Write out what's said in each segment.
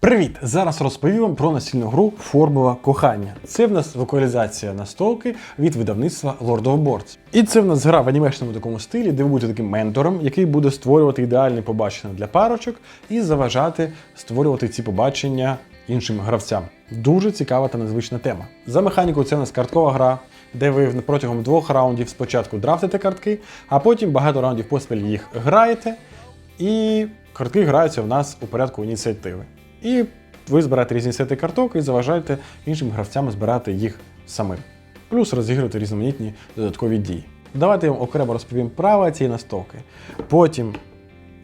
Привіт! Зараз розповім вам про настільну гру Формула кохання. Це в нас вокалізація настолки від видавництва Lord of Boards. І це в нас гра в анімешному такому стилі, де ви будете таким ментором, який буде створювати ідеальні побачення для парочок і заважати створювати ці побачення іншим гравцям. Дуже цікава та незвична тема. За механікою це в нас карткова гра, де ви протягом двох раундів спочатку драфтите картки, а потім багато раундів поспіль їх граєте. І картки граються в нас у порядку ініціативи. І ви збираєте різні сети карток і заважаєте іншим гравцям збирати їх самим. Плюс розігруєте різноманітні додаткові дії. Давайте я вам окремо розповім правила цієї настолки. Потім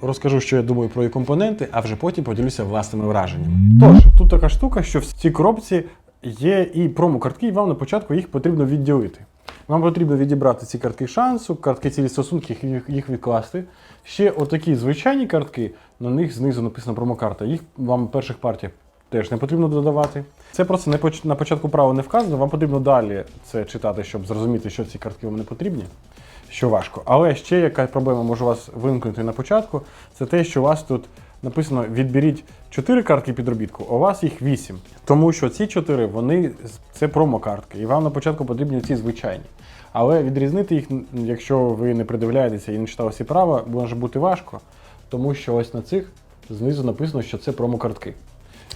розкажу, що я думаю про її компоненти, а вже потім поділюся власними враженнями. Тож, тут така штука, що в цій коробці є і промо-картки, і вам на початку їх потрібно відділити. Вам потрібно відібрати ці картки шансу, картки цілі стосунки, їх, відкласти. Ще отакі звичайні картки, на них знизу написано промокарта. Їх вам в перших партіях теж не потрібно додавати. Це просто не поч- на початку правил не вказано, вам потрібно далі це читати, щоб зрозуміти, що ці картки вам не потрібні, що важко. Але ще яка проблема може у вас виникнути на початку, це те, що у вас тут написано відберіть 4 картки підробітку, а у вас їх 8. Тому що ці 4 вони це промокартки, і вам на початку потрібні ці звичайні. Але відрізнити їх, якщо ви не придивляєтеся і не читали всі права, може бути важко, тому що ось на цих знизу написано, що це промокартки.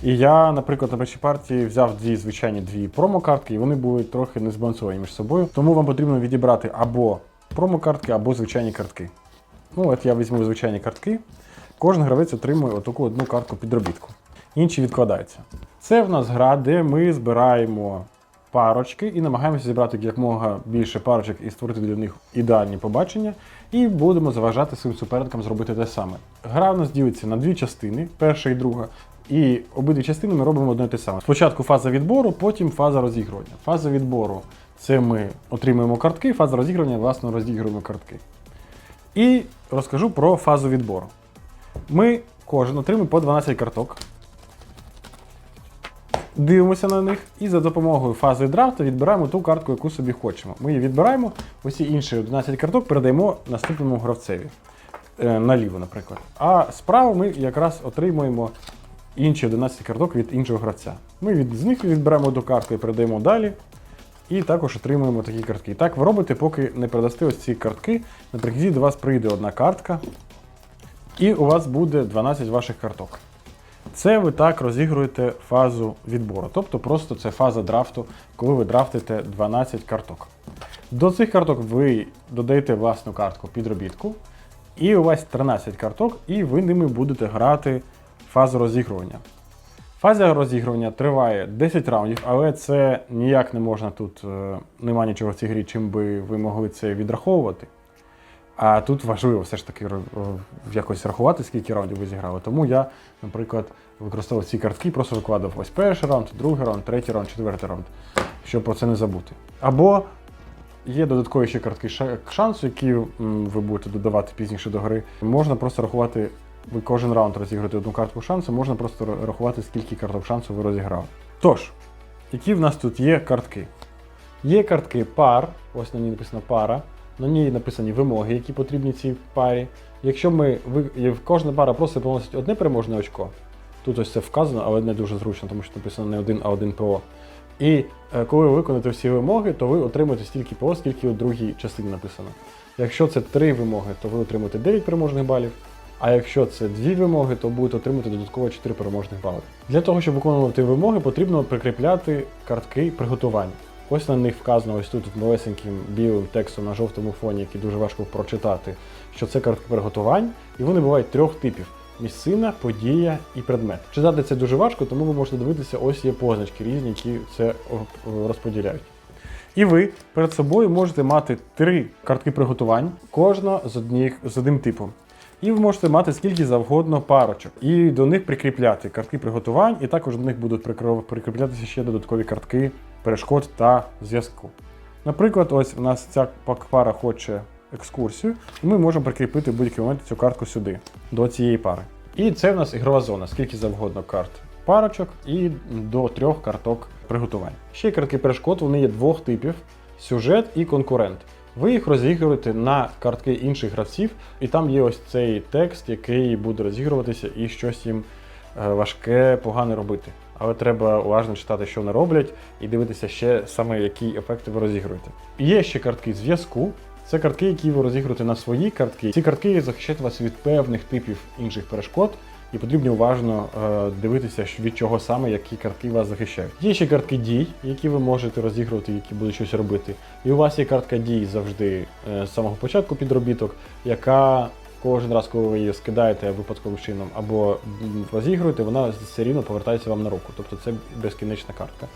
І я, наприклад, на першій партії взяв дві звичайні дві промокартки, і вони були трохи не збалансовані між собою. Тому вам потрібно відібрати або промокартки, або звичайні картки. Ну, от я візьму звичайні картки. Кожен гравець отримує отаку одну картку підробітку. Інші відкладаються. Це в нас гра, де ми збираємо парочки і намагаємося зібрати якомога більше парочок і створити для них ідеальні побачення. І будемо заважати своїм суперникам зробити те саме. Гра в нас ділиться на дві частини: перша і друга. І обидві частини ми робимо одне і те саме. Спочатку фаза відбору, потім фаза розігрування. Фаза відбору це ми отримуємо картки, фаза розігрування, власне, розігруємо картки. І розкажу про фазу відбору. Ми кожен отримує по 12 карток. Дивимося на них і за допомогою фази драфту відбираємо ту картку, яку собі хочемо. Ми її відбираємо, усі інші 11 карток передаємо наступному гравцеві. Е, наліво, наприклад. А справа ми якраз отримуємо інші 11 карток від іншого гравця. Ми від, з них відбираємо одну картку і передаємо далі. І також отримуємо такі картки. Так ви робите, поки не передасте ось ці картки. Наприкінці до вас прийде одна картка, і у вас буде 12 ваших карток. Це ви так розігруєте фазу відбору. Тобто просто це фаза драфту, коли ви драфтите 12 карток. До цих карток ви додаєте власну картку підробітку, і у вас 13 карток, і ви ними будете грати фазу розігрування. Фаза розігрування триває 10 раундів, але це ніяк не можна тут, е, нема нічого в цій грі, чим би ви могли це відраховувати. А тут важливо все ж таки ро- якось рахувати, скільки раундів ви зіграли. Тому я, наприклад, використовував ці картки, просто викладав ось перший раунд, другий раунд, третій раунд, четвертий раунд, щоб про це не забути. Або є додаткові ще картки шансу, які ви будете додавати пізніше до гри. Можна просто рахувати, ви кожен раунд розіграєте одну картку шансу, можна просто рахувати, скільки карток шансу ви розіграли. Тож, які в нас тут є картки? Є картки пар, ось на ній написано пара. На ній написані вимоги, які потрібні цій парі. Якщо ми кожна пара просто приносить одне переможне очко, тут ось це вказано, але не дуже зручно, тому що написано не один, а один ПО. І е, коли ви виконаєте всі вимоги, то ви отримуєте стільки ПО, скільки у другій частині написано. Якщо це три вимоги, то ви отримуєте 9 переможних балів. А якщо це дві вимоги, то будете отримати додатково 4 переможних бали. Для того, щоб виконувати вимоги, потрібно прикріпляти картки приготування. Ось на них вказано ось тут малесеньким білим текстом на жовтому фоні, який дуже важко прочитати, що це картки приготувань, і вони бувають трьох типів: місцина, подія і предмет. Читати це дуже важко, тому ви можете дивитися, ось є позначки різні, які це розподіляють. І ви перед собою можете мати три картки приготувань, кожна з, одніх, з одним типом. І ви можете мати скільки завгодно парочок. І до них прикріпляти картки приготувань, і також до них будуть прикріплятися ще додаткові картки перешкод та зв'язку. Наприклад, ось у нас ця пара хоче екскурсію, і ми можемо прикріпити в будь-який момент цю картку сюди, до цієї пари. І це в нас ігрова зона, скільки завгодно карт парочок і до трьох карток приготувань. Ще картки перешкод, вони є двох типів: сюжет і конкурент. Ви їх розігруєте на картки інших гравців, і там є ось цей текст, який буде розігруватися і щось їм е, важке, погане робити. Але треба уважно читати, що вони роблять, і дивитися ще саме, які ефекти ви розігруєте. Є ще картки зв'язку. Це картки, які ви розігруєте на свої картки. Ці картки захищають вас від певних типів інших перешкод, і потрібно уважно е, дивитися, від чого саме які картки вас захищають. Є ще картки дій, які ви можете розігрувати, які будуть щось робити. І у вас є картка дій завжди е, з самого початку підробіток, яка кожен раз, коли ви її скидаєте випадковим чином або розігруєте, вона все рівно повертається вам на руку. Тобто це безкінечна картка.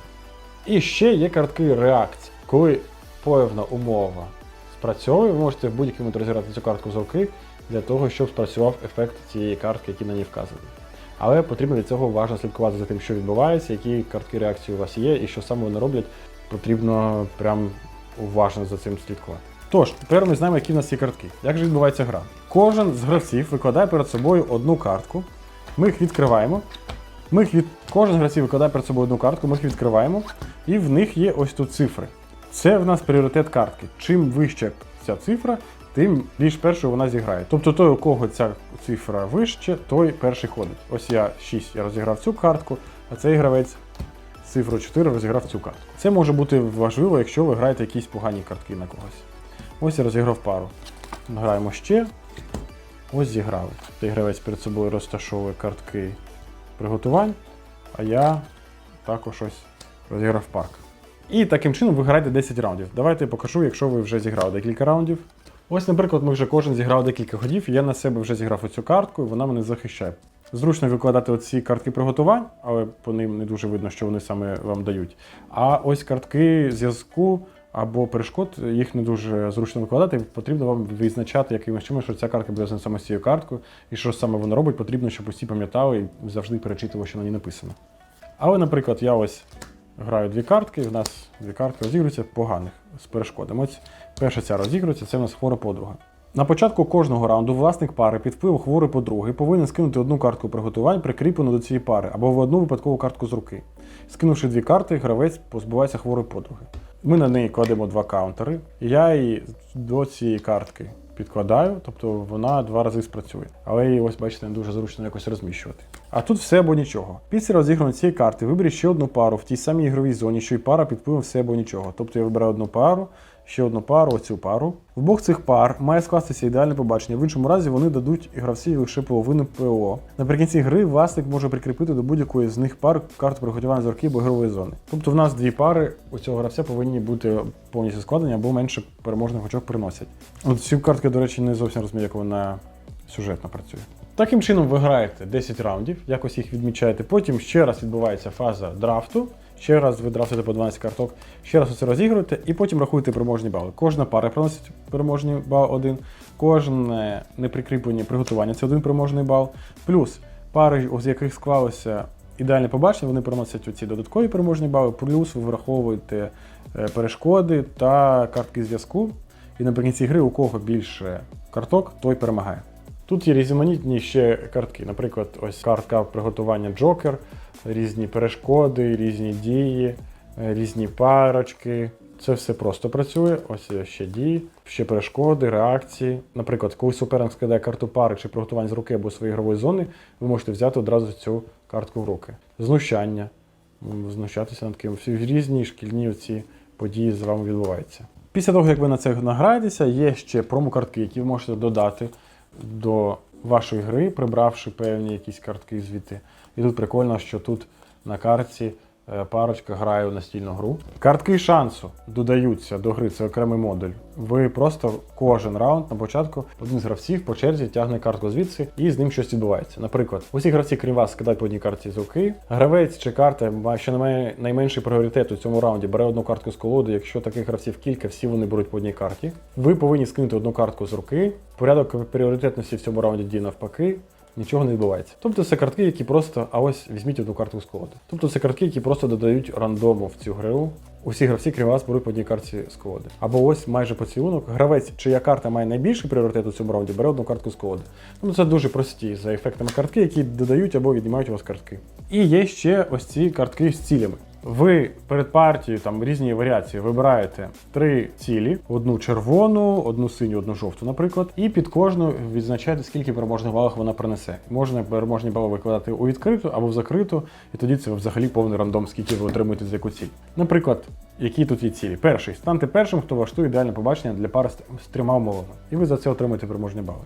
І ще є картки реакцій. Коли певна умова спрацьовує, ви можете в будь-який момент розіграти цю картку з руки для того, щоб спрацював ефект цієї картки, який на ній вказаний. Але потрібно для цього уважно слідкувати за тим, що відбувається, які картки реакції у вас є, і що саме вони роблять. Потрібно прям уважно за цим слідкувати. Тож, тепер ми знаємо, які в нас є картки. Як же відбувається гра? Кожен з гравців викладає перед собою одну картку. Ми їх відкриваємо. Ми їх від... Кожен з гравців викладає перед собою одну картку, ми їх відкриваємо, і в них є ось тут цифри. Це в нас пріоритет картки. Чим вища ця цифра, тим більш першою вона зіграє. Тобто той, у кого ця цифра вище, той перший ходить. Ось я 6 я розіграв цю картку, а цей гравець цифру 4 розіграв цю картку. Це може бути важливо, якщо ви граєте якісь погані картки на когось. Ось я розіграв пару. Граємо ще. Ось зіграли. Цей гравець перед собою розташовує картки приготувань, а я також ось розіграв парк. І таким чином ви граєте 10 раундів. Давайте я покажу, якщо ви вже зіграли декілька раундів. Ось, наприклад, ми вже кожен зіграв декілька ходів, і я на себе вже зіграв оцю картку, і вона мене захищає. Зручно викладати оці картки приготувань, але по ним не дуже видно, що вони саме вам дають. А ось картки зв'язку або перешкод, їх не дуже зручно викладати. Потрібно вам відзначати якимось чином, що ця картка буде саме з цією карткою, і що саме вона робить, потрібно, щоб усі пам'ятали і завжди перечитували, що на ній написано. Але, наприклад, я ось граю дві картки, в нас дві картки розігруються поганих з перешкодами. Ось перша ця розігрується, це в нас хвора подруга. На початку кожного раунду власник пари під впливом хворої подруги повинен скинути одну картку приготувань, прикріплену до цієї пари, або в одну випадкову картку з руки. Скинувши дві карти, гравець позбувається хворої подруги. Ми на неї кладемо два каунтери. Я її до цієї картки підкладаю, тобто вона два рази спрацює. Але її, ось бачите, не дуже зручно якось розміщувати. А тут все або нічого. Після розіграної цієї карти виберіть ще одну пару в тій самій ігровій зоні, що й пара під впливом все або нічого. Тобто я вибираю одну пару, ще одну пару, оцю пару. В обох цих пар має скластися ідеальне побачення. В іншому разі вони дадуть гравці лише половину ПО. Наприкінці гри власник може прикріпити до будь-якої з них пар карту приготування з руки або ігрової зони. Тобто в нас дві пари у цього гравця повинні бути повністю складені або менше переможних очок приносять. От цю картку, до речі, не зовсім розумію, як вона сюжетно працює. Таким чином ви граєте 10 раундів, якось їх відмічаєте. Потім ще раз відбувається фаза драфту. Ще раз ви драфтуєте по 12 карток, ще раз усе розігруєте, і потім рахуєте переможні бали. Кожна пара приносить переможний бал один, кожне неприкріплені приготування це один переможний бал. Плюс пари, з яких склалося ідеальне побачення, вони приносять оці додаткові переможні бали, плюс ви враховуєте е, перешкоди та картки зв'язку. І наприкінці гри, у кого більше карток, той перемагає. Тут є різноманітні ще картки. Наприклад, ось картка приготування Джокер, різні перешкоди, різні дії, е, різні парочки. Це все просто працює. Ось ще дії, ще перешкоди, реакції. Наприклад, коли суперник складає карту пари чи приготування з руки або своєї ігрової зони, ви можете взяти одразу цю картку в руки. Знущання, знущатися над ким. Всі різні шкільні ці події з вами відбуваються. Після того, як ви на це награєтеся, є ще промокартки, які ви можете додати до вашої гри, прибравши певні якісь картки звідти. І тут прикольно, що тут на карті парочка грає в настільну гру. Картки шансу додаються до гри, це окремий модуль. Ви просто кожен раунд на початку один з гравців по черзі тягне картку звідси і з ним щось відбувається. Наприклад, усі гравці крім вас скидають по одній карті з руки. Гравець чи карта, що не має найменший пріоритет у цьому раунді, бере одну картку з колоди. Якщо таких гравців кілька, всі вони беруть по одній карті. Ви повинні скинути одну картку з руки. Порядок пріоритетності в цьому раунді діє навпаки. Нічого не відбувається. Тобто це картки, які просто, а ось візьміть одну картку з колоди. Тобто це картки, які просто додають рандому в цю гру. Усі гравці, крім вас, беруть по одній карті з колоди. Або ось майже поцілунок. Гравець, чия карта має найбільший пріоритет у цьому раунді, бере одну картку з колоди. Ну це дуже прості за ефектами картки, які додають або віднімають у вас картки. І є ще ось ці картки з цілями. Ви перед партією там різні варіації вибираєте три цілі: одну червону, одну синю, одну жовту, наприклад, і під кожну відзначаєте, скільки переможних балів вона принесе. Можна переможні бали викладати у відкриту або в закриту, і тоді це взагалі повний рандом, скільки ви отримуєте за яку ціль. Наприклад, які тут є цілі? Перший станьте першим, хто влаштує ідеальне побачення для пари з трьома умовами, і ви за це отримаєте переможні бали.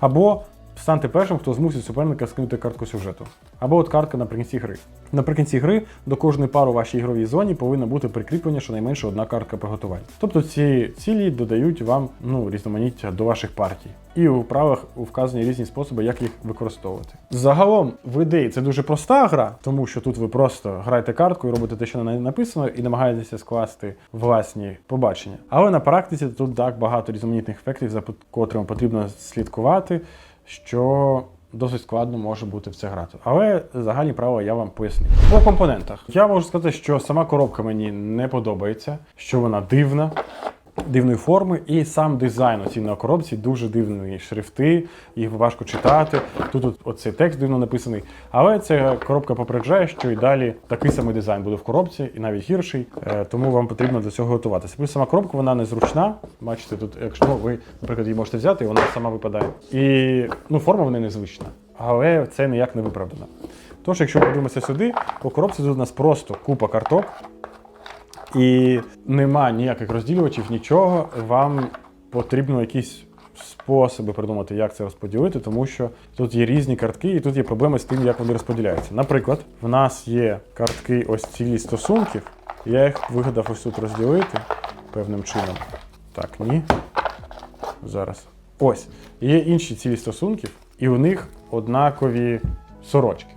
Або станьте першим, хто змусить суперника скинути картку сюжету. Або от картка наприкінці гри. Наприкінці гри до кожної пари у вашій ігровій зоні повинна бути прикріплена щонайменше одна картка приготувань. Тобто ці цілі додають вам ну, різноманіття до ваших партій. І у правилах вказані різні способи, як їх використовувати. Загалом, в ідеї це дуже проста гра, тому що тут ви просто граєте картку і робите те, що на неї написано, і намагаєтеся скласти власні побачення. Але на практиці тут так багато різноманітних ефектів, за котрими потрібно слідкувати, що досить складно може бути в це грати. Але загальні правила я вам поясню. По компонентах я можу сказати, що сама коробка мені не подобається, що вона дивна. Дивної форми, і сам дизайн оці на коробці дуже дивні шрифти, їх важко читати. Тут от, оцей текст дивно написаний. Але ця коробка попереджає, що і далі такий самий дизайн буде в коробці, і навіть гірший, е, тому вам потрібно до цього готуватися. Плюс сама коробка вона незручна. Бачите, тут, якщо ви, наприклад, її можете взяти, вона сама випадає. І ну, форма в неї незвична, але це ніяк не виправдано. Тож, якщо подивимося сюди, по коробці тут у нас просто купа карток. І нема ніяких розділювачів, нічого. Вам потрібно якісь способи придумати, як це розподілити, тому що тут є різні картки, і тут є проблеми з тим, як вони розподіляються. Наприклад, в нас є картки ось цілі стосунків. Я їх вигадав ось тут розділити певним чином. Так, ні. Зараз. Ось. Є інші цілі стосунків, і у них однакові сорочки.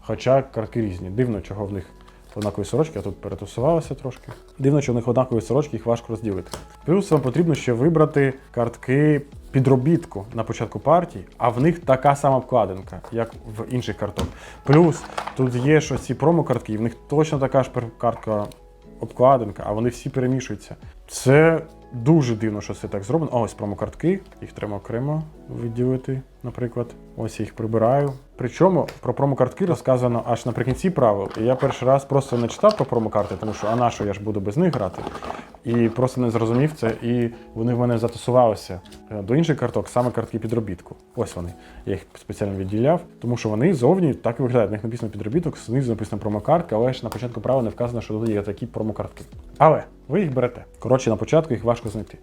Хоча картки різні. Дивно, чого в них однакові сорочки, а тут перетусувалося трошки. Дивно, що в них однакові сорочки, їх важко розділити. Плюс вам потрібно ще вибрати картки підробітку на початку партії, а в них така сама вкладинка, як в інших карток. Плюс тут є що ці промокартки, і в них точно така ж картка обкладинка, а вони всі перемішуються. Це дуже дивно, що це так зроблено. Ось промокартки, їх треба окремо виділити, наприклад. Ось я їх прибираю. Причому про промокартки розказано аж наприкінці правил. І я перший раз просто не читав про промокарти, тому що а на що я ж буду без них грати. І просто не зрозумів це, і вони в мене затусувалися е, до інших карток, саме картки підробітку. Ось вони. Я їх спеціально відділяв, тому що вони зовні так і виглядають. На них написано підробіток, знизу написано промокартка, але ж на початку правил не вказано, що тут є такі промокартки. Але ви їх берете. Коротше, на початку їх важко знайти.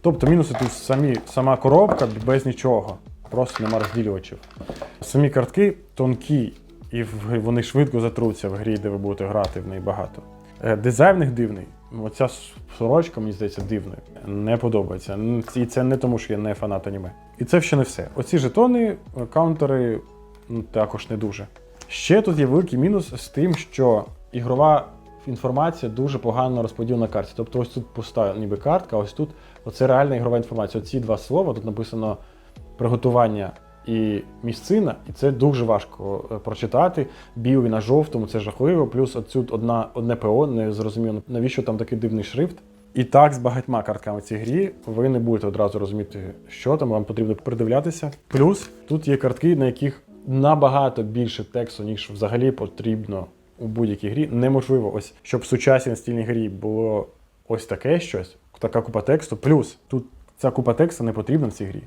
Тобто мінуси тут самі, сама коробка без нічого. Просто нема розділювачів. Самі картки тонкі, і вони швидко затруться в грі, де ви будете грати в неї багато. Е, Дизайн дивний. Оця сорочка, мені здається, дивною. Не подобається. І це не тому, що я не фанат аніме. І це ще не все. Оці жетони, е, каунтери ну, також не дуже. Ще тут є великий мінус з тим, що ігрова інформація дуже погано розподілена на карті. Тобто ось тут пуста ніби картка, ось тут оце реальна ігрова інформація. Оці два слова, тут написано приготування і місцина, і це дуже важко е, прочитати. Білий на жовтому це жахливо. Плюс отсюд одна, одне ПО, не зрозуміло, навіщо там такий дивний шрифт. І так з багатьма картками в цій грі ви не будете одразу розуміти, що там, вам потрібно придивлятися. Плюс тут є картки, на яких набагато більше тексту, ніж взагалі потрібно у будь-якій грі. Неможливо, ось щоб в сучасній настільній грі було ось таке щось, така купа тексту. Плюс тут ця купа тексту не потрібна в цій грі.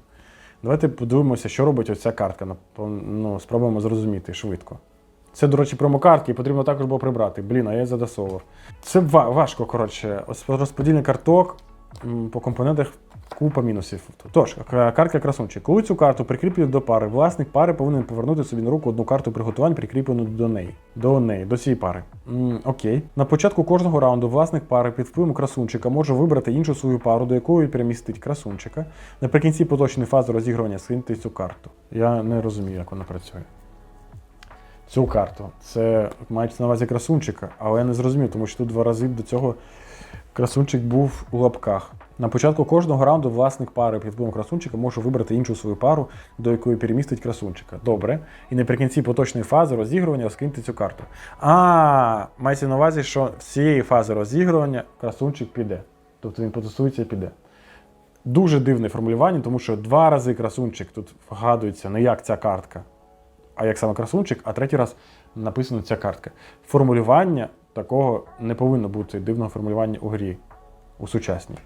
Давайте подивимося, що робить оця картка. Ну, спробуємо зрозуміти швидко. Це, до речі, промокартки, і потрібно також було прибрати. Блін, а я задасовував. Це важко, коротше. Розподільний карток по компонентах купа мінусів. Тож, картка красунчик. Коли цю карту прикріплюють до пари, власник пари повинен повернути собі на руку одну карту приготувань, прикріплену до неї. До неї, до цієї пари. М, окей. На початку кожного раунду власник пари під впливом красунчика може вибрати іншу свою пару, до якої перемістить красунчика. Наприкінці поточної фази розігрування скиньте цю карту. Я не розумію, як вона працює. Цю карту. Це мається на увазі красунчика, але я не зрозумів, тому що тут два рази до цього красунчик був у лапках. На початку кожного раунду власник пари під впливом красунчика може вибрати іншу свою пару, до якої перемістить красунчика. Добре. І наприкінці поточної фази розігрування скиньте цю карту. А, мається на увазі, що з цієї фази розігрування красунчик піде. Тобто він потусується і піде. Дуже дивне формулювання, тому що два рази красунчик тут вгадується не як ця картка, а як саме красунчик, а третій раз написано ця картка. Формулювання такого не повинно бути дивного формулювання у грі у сучасній.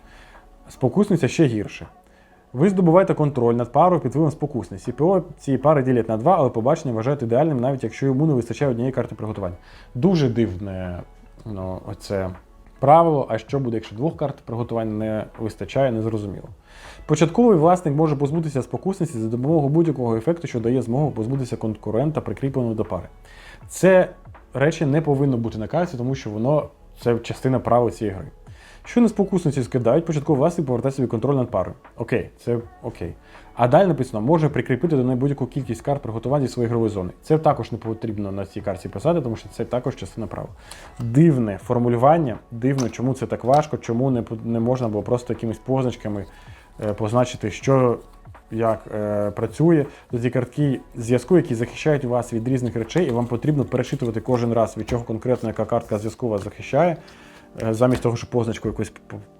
Спокусниця ще гірше. Ви здобуваєте контроль над парою під впливом спокусниці. ПО цієї пари ділять на два, але побачення вважають ідеальним, навіть якщо йому не вистачає однієї карти приготування. Дуже дивне ну, оце правило. А що буде, якщо двох карт приготування не вистачає, незрозуміло. Початковий власник може позбутися спокусниці за допомогою будь-якого ефекту, що дає змогу позбутися конкурента, прикріпленого до пари. Це речі не повинно бути на карті, тому що воно це частина правил цієї гри. Що на спокусниці скидають, початковий власник повертає собі контроль над парою. Окей, це окей. А далі написано, може прикріпити до неї будь-яку кількість карт приготування зі своєї ігрової зони. Це також не потрібно на цій карті писати, тому що це також частина правил. Дивне формулювання, дивно, чому це так важко, чому не, не можна було просто якимись позначками е, позначити, що як е, працює. До ці картки зв'язку, які захищають вас від різних речей, і вам потрібно перечитувати кожен раз, від чого конкретно яка картка зв'язку вас захищає, е, замість того, щоб позначку якусь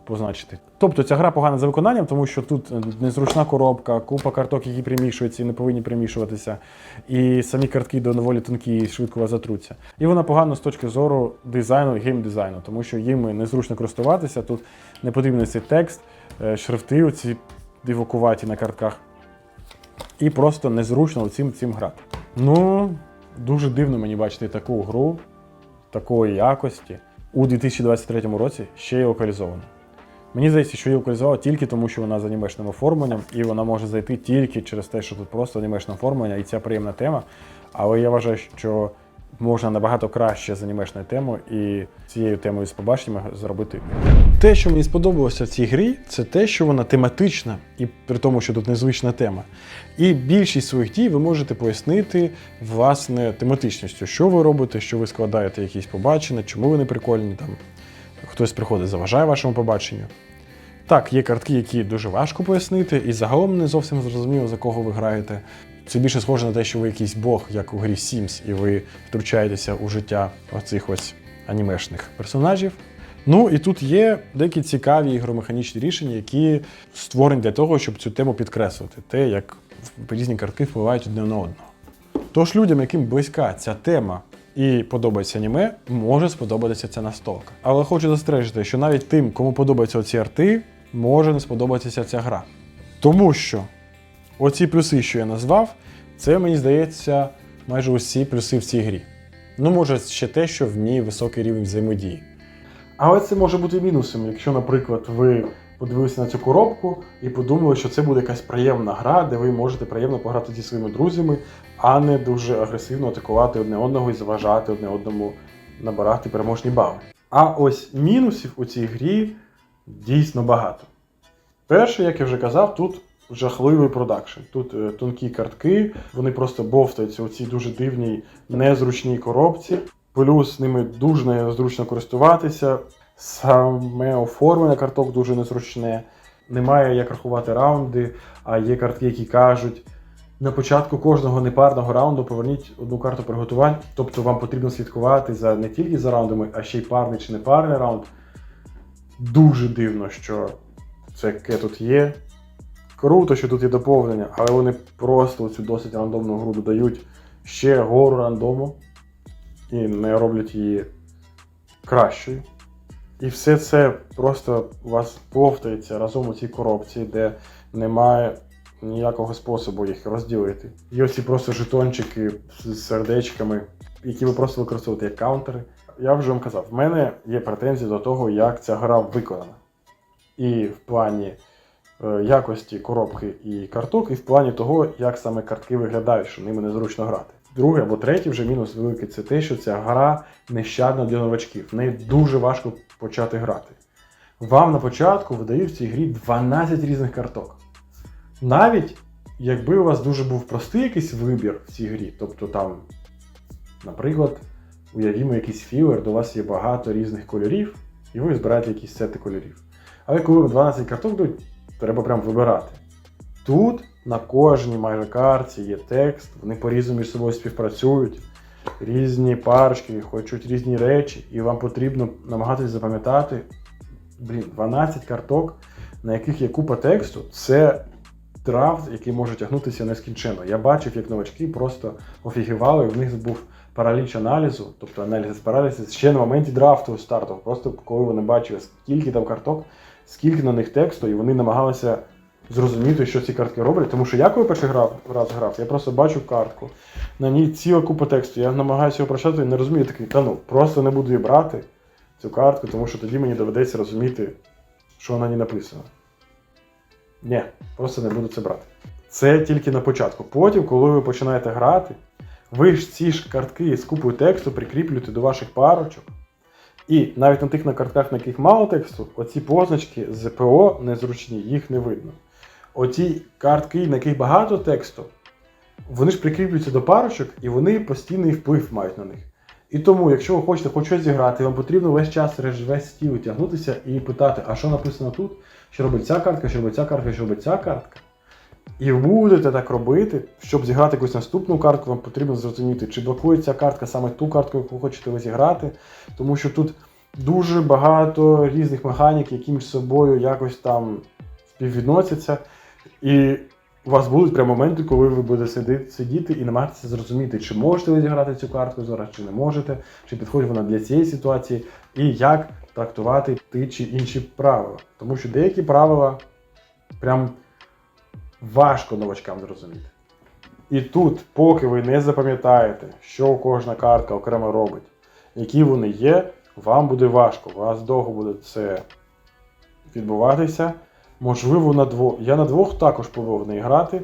позначити. Тобто ця гра погана за виконанням, тому що тут е, незручна коробка, купа карток, які примішуються і не повинні примішуватися, і самі картки доволі тонкі і швидко вас затруться. І вона погана з точки зору дизайну і геймдизайну, тому що їм незручно користуватися. Тут не потрібен цей текст, е, шрифти оці дивокуваті на картках. І просто незручно цим цим грати. Ну, дуже дивно мені бачити таку гру такої якості у 2023 році ще й локалізовано. Мені здається, що її локалізували тільки тому, що вона з анімешним оформленням, і вона може зайти тільки через те, що тут просто анімешне оформлення і ця приємна тема. Але я вважаю, що можна набагато краще з анімешною темою і цією темою з побаченнями зробити. Те, що мені сподобалося в цій грі, це те, що вона тематична, і при тому, що тут незвична тема. І більшість своїх дій ви можете пояснити власне тематичністю, що ви робите, що ви складаєте якісь побачення, чому ви не прикольні там. Хтось приходить, заважає вашому побаченню. Так, є картки, які дуже важко пояснити, і загалом не зовсім зрозуміло, за кого ви граєте. Це більше схоже на те, що ви якийсь бог, як у грі Sims, і ви втручаєтеся у життя оцих ось анімешних персонажів. Ну і тут є деякі цікаві ігромеханічні рішення, які створені для того, щоб цю тему підкреслити, те, як різні картки впливають одне на одного. Тож людям, яким близька ця тема і подобається аніме, може сподобатися ця настолка. Але хочу застережити, що навіть тим, кому подобаються оці арти, може не сподобатися ця гра. Тому що оці плюси, що я назвав, це мені здається майже усі плюси в цій грі. Ну, може, ще те, що в ній високий рівень взаємодії. Але це може бути мінусом, якщо, наприклад, ви подивилися на цю коробку і подумали, що це буде якась приємна гра, де ви можете приємно пограти зі своїми друзями, а не дуже агресивно атакувати одне одного і заважати одне одному набирати переможні бали. А ось мінусів у цій грі дійсно багато. Перше, як я вже казав, тут жахливий продакшн. Тут е, тонкі картки, вони просто бовтаються у цій дуже дивній, незручній коробці. Плюс ними дуже незручно користуватися. Саме оформлення карток дуже незручне. Немає як рахувати раунди, а є картки, які кажуть. На початку кожного непарного раунду поверніть одну карту приготувань. Тобто вам потрібно слідкувати за не тільки за раундами, а ще й парний чи непарний раунд. Дуже дивно, що це тут є. Круто, що тут є доповнення, але вони просто цю досить рандомну гру додають ще гору рандому і не роблять її кращою. І все це просто у вас повтається разом у цій коробці, де немає ніякого способу їх розділити. Є оці просто жетончики з сердечками, які ви просто використовуєте як каунтери. Я вже вам казав, в мене є претензії до того, як ця гра виконана. І в плані якості коробки і карток, і в плані того, як саме картки виглядають, що ними незручно грати. Другий або третій вже мінус великий це те, що ця гра нещадна для новачків. В неї дуже важко почати грати. Вам на початку видають в цій грі 12 різних карток. Навіть якби у вас дуже був простий якийсь вибір в цій грі, тобто там, наприклад, уявімо якийсь філер, до вас є багато різних кольорів, і ви збираєте якісь сети кольорів. Але коли вам 12 карток дають, треба прям вибирати. Тут на кожній майже карті є текст, вони по-різному між собою співпрацюють, різні парочки, хочуть різні речі, і вам потрібно намагатися запам'ятати блін, 12 карток, на яких є купа тексту. Це драфт, який може тягнутися нескінченно. Я бачив, як новачки просто офігівали, в них був параліч аналізу, тобто аналіз паралізу, ще на моменті драфту старту. Просто коли вони бачили, скільки там карток, скільки на них тексту, і вони намагалися зрозуміти, що ці картки роблять. Тому що я коли перший грав, раз грав, я просто бачу картку, на ній ціла купа тексту, я намагаюся його прочитати і не розумію, такий, та ну, просто не буду її брати, цю картку, тому що тоді мені доведеться розуміти, що на ній написано. Ні, просто не буду це брати. Це тільки на початку. Потім, коли ви починаєте грати, ви ж ці ж картки з купою тексту прикріплюєте до ваших парочок. І навіть на тих на картках, на яких мало тексту, оці позначки з ПО незручні, їх не видно. Оці картки, на яких багато тексту, вони ж прикріплюються до парочок і вони постійний вплив мають на них. І тому, якщо ви хочете хоч щось зіграти, вам потрібно весь час весь стіл тягнутися і питати, а що написано тут, що робить ця картка, що робить ця картка, що робить ця картка. І будете так робити, щоб зіграти якусь наступну картку, вам потрібно зрозуміти, чи блокує ця картка саме ту картку, яку хочете ви зіграти. Тому що тут дуже багато різних механік, які між собою якось там співвідносяться. І у вас будуть прям моменти, коли ви будете сидіти і намагатися зрозуміти, чи можете ви зіграти цю картку зараз, чи не можете, чи підходить вона для цієї ситуації, і як трактувати ті чи інші правила. Тому що деякі правила прям важко новачкам зрозуміти. І тут, поки ви не запам'ятаєте, що кожна картка окремо робить, які вони є, вам буде важко. У вас довго буде це відбуватися. Можливо, на двох. Я на двох також повинен грати,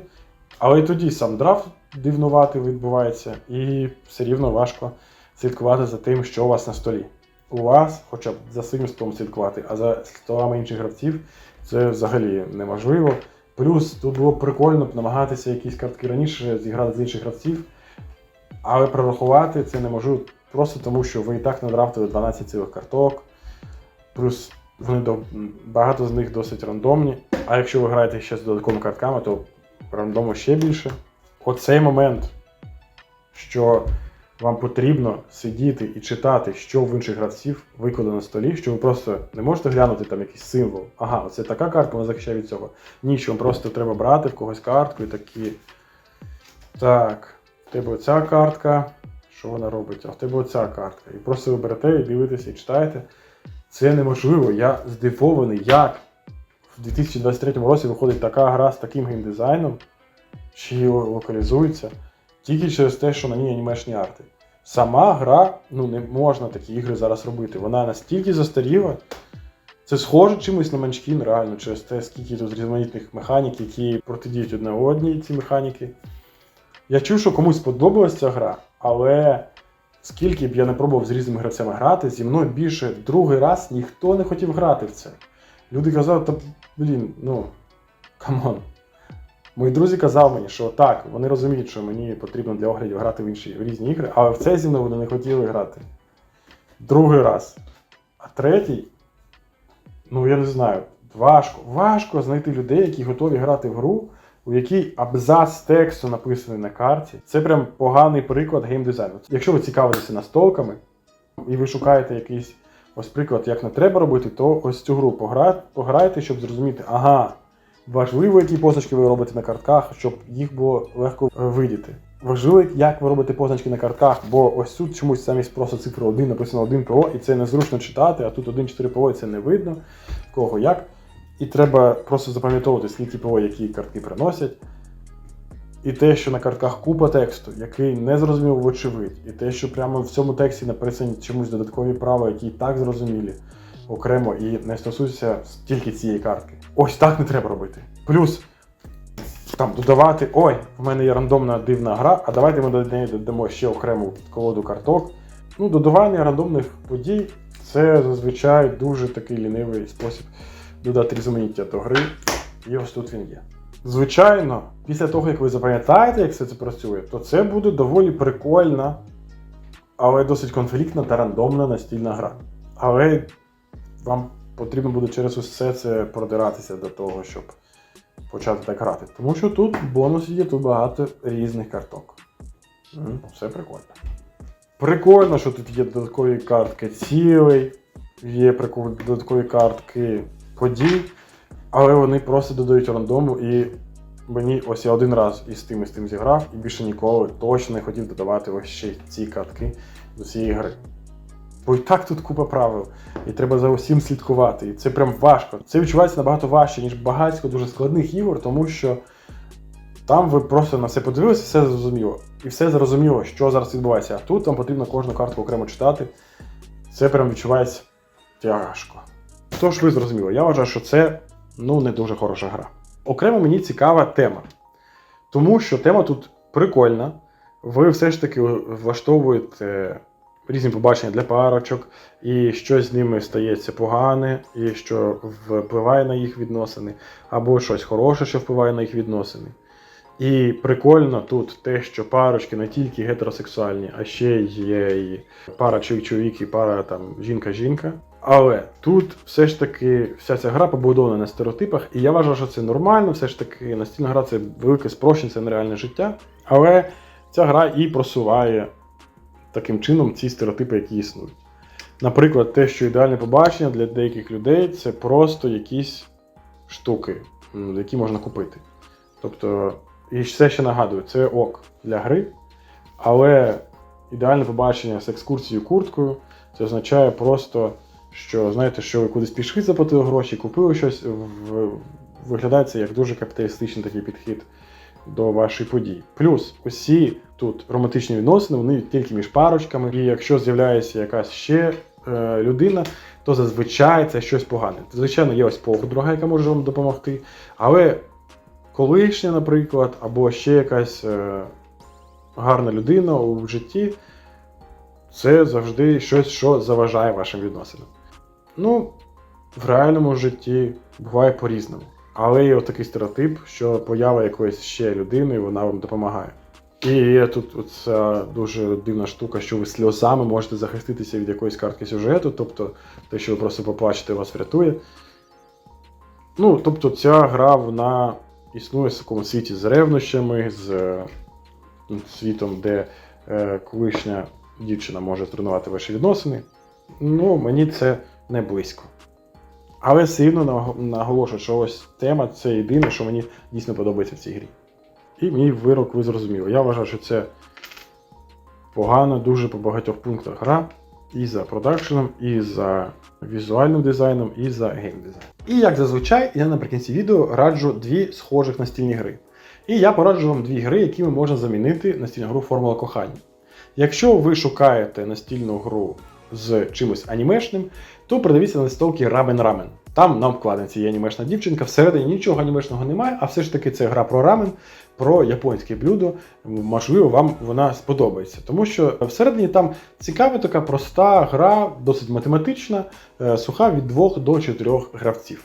але і тоді сам драфт дивнувати відбувається, і все рівно важко слідкувати за тим, що у вас на столі. У вас, хоча б за своїм столом слідкувати, а за столами інших гравців це взагалі неможливо. Плюс тут було б прикольно намагатися якісь картки раніше зіграти з інших гравців, але прорахувати це неможливо просто тому, що ви і так надрафтили 12 цілих карток. Плюс вони багато з них досить рандомні. А якщо ви граєте ще з додатковими картками, то рандому ще більше. Оцей момент, що вам потрібно сидіти і читати, що в інших гравців викладено на столі, що ви просто не можете глянути там якийсь символ. Ага, оце така картка, вона захищає від цього. Ні, що вам просто треба брати в когось картку і такі. Так, в тебе оця картка. Що вона робить? А в тебе оця картка. І просто ви берете і дивитеся і читаєте. Це неможливо. Я здивований, як в 2023 році виходить така гра з таким геймдизайном, її локалізується, тільки через те, що на ній анімешні арти. Сама гра, ну не можна такі ігри зараз робити. Вона настільки застаріла. Це схоже чимось на Манчкін, реально, через те, скільки тут різноманітних механік, які протидіють одне одній ці механіки. Я чув, що комусь сподобалась ця гра, але скільки б я не пробував з різними гравцями грати, зі мною більше другий раз ніхто не хотів грати в це. Люди казали, та блін, ну камон. Мої друзі казали мені, що так, вони розуміють, що мені потрібно для оглядів грати в інші в різні ігри, але в це зі мною вони не хотіли грати. Другий раз. А третій, ну я не знаю, важко. Важко знайти людей, які готові грати в гру, у якій абзац тексту написаний на карті. Це прям поганий приклад геймдизайну. Якщо ви цікавитеся настолками і ви шукаєте якийсь ось приклад, як не треба робити, то ось цю гру погра- пограйте, щоб зрозуміти, ага, важливо, які позначки ви робите на картках, щоб їх було легко е, видіти. Важливо, як ви робите позначки на картках, бо ось тут чомусь замість просто цифри 1 написано 1 ПО, і це незручно читати, а тут 1-4 ПО, і це не видно, кого як. І треба просто запам'ятовувати, скільки ПО, які картки приносять. І те, що на картках купа тексту, який не зрозумів вочевидь, і те, що прямо в цьому тексті написані чомусь додаткові права, які і так зрозумілі окремо і не стосуються тільки цієї картки. Ось так не треба робити. Плюс там додавати, ой, в мене є рандомна дивна гра, а давайте ми до неї додамо ще окрему колоду карток. Ну, додавання рандомних подій це зазвичай дуже такий лінивий спосіб додати різноманіття до гри. І ось тут він є. Звичайно, після того, як ви запам'ятаєте, як все це працює, то це буде доволі прикольна, але досить конфліктна та рандомна настільна гра. Але вам потрібно буде через усе це продиратися до того, щоб почати так грати. Тому що тут бонус є, тут багато різних карток. Все прикольно. Прикольно, що тут є додаткові картки цілей, є додаткові картки подій, але вони просто додають рандому і Мені ось я один раз із тим і з тим зіграв, і більше ніколи точно не хотів додавати ось ще ці картки до цієї гри. Бо і так тут купа правил, і треба за усім слідкувати. І це прям важко. Це відчувається набагато важче, ніж багатько дуже складних ігор, тому що там ви просто на все подивилися, все зрозуміло. І все зрозуміло, що зараз відбувається. А тут вам потрібно кожну картку окремо читати. Це прям відчувається тяжко. Тож ви зрозуміли, я вважаю, що це ну, не дуже хороша гра. Окремо мені цікава тема. Тому що тема тут прикольна. Ви все ж таки влаштовуєте різні побачення для парочок, і щось з ними стається погане, і що впливає на їх відносини, або щось хороше, що впливає на їх відносини. І прикольно тут те, що парочки не тільки гетеросексуальні, а ще є і пара чоловік і пара там жінка-жінка. Але тут все ж таки вся ця гра побудована на стереотипах, і я вважаю, що це нормально. Все ж таки настільна гра це велике спрощення, це нереальне життя. Але ця гра і просуває таким чином ці стереотипи, які існують. Наприклад, те, що ідеальне побачення для деяких людей це просто якісь штуки, які можна купити. Тобто, і все ще нагадую, це ок для гри, але ідеальне побачення з екскурсією курткою це означає просто, що знаєте, що ви кудись пішли, заплатили гроші, купили щось, виглядає це як дуже капіталістичний такий підхід до вашої події. Плюс усі тут романтичні відносини, вони тільки між парочками, і якщо з'являється якась ще е, людина, то зазвичай це щось погане. Звичайно, є ось подруга, яка може вам допомогти, але колишня, наприклад, або ще якась е, гарна людина у житті, це завжди щось, що заважає вашим відносинам. Ну, в реальному житті буває по-різному. Але є такий стереотип, що поява якоїсь ще людини, вона вам допомагає. І тут оця дуже дивна штука, що ви сльозами можете захиститися від якоїсь картки сюжету, тобто те, що ви просто поплачете, вас врятує. Ну, тобто, ця гра вона існує в такому світі з ревнощами, з е, світом, де е, колишня дівчина може зруйнувати ваші відносини. Ну, мені це не близько. Але все рівно наголошую, що ось тема це єдине, що мені дійсно подобається в цій грі. І мій вирок ви зрозуміли. Я вважаю, що це погана дуже по багатьох пунктах гра. І за продакшеном, і за візуальним дизайном, і за геймдизайном. І як зазвичай, я наприкінці відео раджу дві схожих настільні гри. І я пораджу вам дві гри, якими можна замінити настільну гру Формула кохання. Якщо ви шукаєте настільну гру з чимось анімешним, то придивіться на листовки Рамен Рамен. Там на обкладинці є анімешна дівчинка, всередині нічого анімешного немає, а все ж таки це гра про рамен, про японське блюдо. Можливо, вам вона сподобається. Тому що всередині там цікава така проста гра, досить математична, е, суха від 2 до 4 гравців,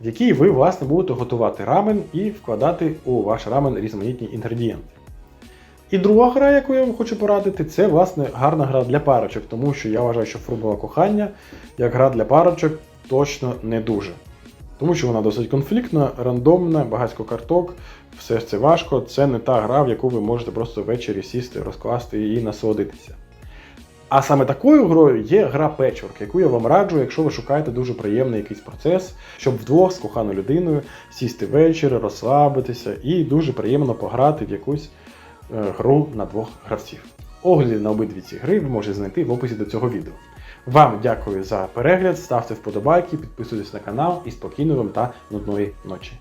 в якій ви, власне, будете готувати рамен і вкладати у ваш рамен різноманітні інгредієнти. І друга гра, яку я вам хочу порадити, це власне гарна гра для парочок, тому що я вважаю, що формула кохання як гра для парочок точно не дуже. Тому що вона досить конфліктна, рандомна, багатько карток, все це важко. Це не та гра, в яку ви можете просто ввечері сісти, розкласти і насолодитися. А саме такою грою є гра Patchwork, яку я вам раджу, якщо ви шукаєте дуже приємний якийсь процес, щоб вдвох з коханою людиною сісти ввечері, розслабитися і дуже приємно пограти в якусь е, гру на двох гравців. Огляди на обидві ці гри ви можете знайти в описі до цього відео. Вам дякую за перегляд, ставте вподобайки, підписуйтесь на канал і спокійної вам та нудної ночі.